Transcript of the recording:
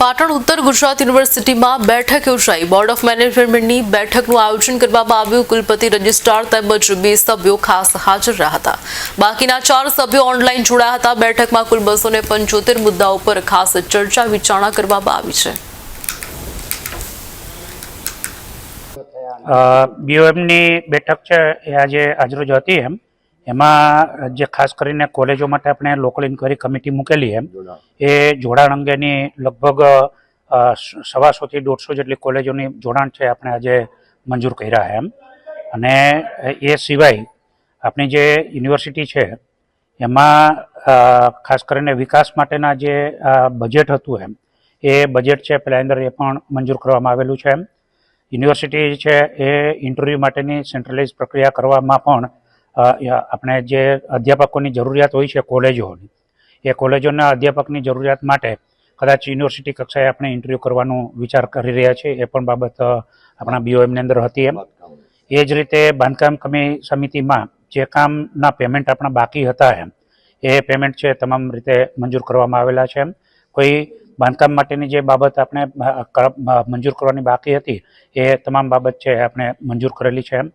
પાટણ ઉત્તર ગુજરાત યુનિવર્સિટીમાં બેઠક યોજાઈ. બોર્ડ ઓફ મેનેજમેન્ટની બેઠકનું આયોજન કરવામાં આવ્યું. કુલપતિ રજિસ્ટ્રાર તેમજ બે સભ્યો ખાસ હાજર રહ્યા હતા. બાકીના ચાર સભ્યો ઓનલાઈન જોડાયા હતા. બેઠકમાં કુલ બસો પંચોતેર મુદ્દાઓ પર ખાસ ચર્ચા વિચારણા કરવામાં આવી છે. બેઠક છે એ આજે આજરોજ હતી એમ. એમાં જે ખાસ કરીને કોલેજો માટે આપણે લોકલ ઇન્કવાયરી કમિટી મૂકેલી એમ એ જોડાણ અંગેની લગભગ સવાસોથી દોઢસો જેટલી કોલેજોની જોડાણ છે આપણે આજે મંજૂર કર્યા એમ. અને એ સિવાય આપણી જે યુનિવર્સિટી છે એમાં ખાસ કરીને વિકાસ માટેના જે બજેટ હતું એમ એ બજેટ છે પેલા અંદર એ પણ મંજૂર કરવામાં આવેલું છે એમ. યુનિવર્સિટી છે એ ઇન્ટરવ્યૂ માટેની સેન્ટ્રલાઇઝ પ્રક્રિયા કરવામાં પણ આપણે જે અધ્યાપકોની જરૂરિયાત હોય છે કોલેજોની, એ કોલેજોના અધ્યાપકની જરૂરિયાત માટે કદાચ યુનિવર્સિટી કક્ષાએ આપણે ઇન્ટરવ્યૂ કરવાનું વિચાર કરી રહ્યા છીએ એ પણ બાબત આપણા બીઓએમની અંદર હતી એમ. એ જ રીતે બાંધકામ કમી સમિતિમાં જે કામના પેમેન્ટ આપણા બાકી હતા એમ, એ પેમેન્ટ છે તમામ રીતે મંજૂર કરવામાં આવેલા છે એમ. કોઈ બાંધકામ માટેની જે બાબત આપણે મંજૂર કરવાની બાકી હતી, એ તમામ બાબત છે આપણે મંજૂર કરેલી છે એમ.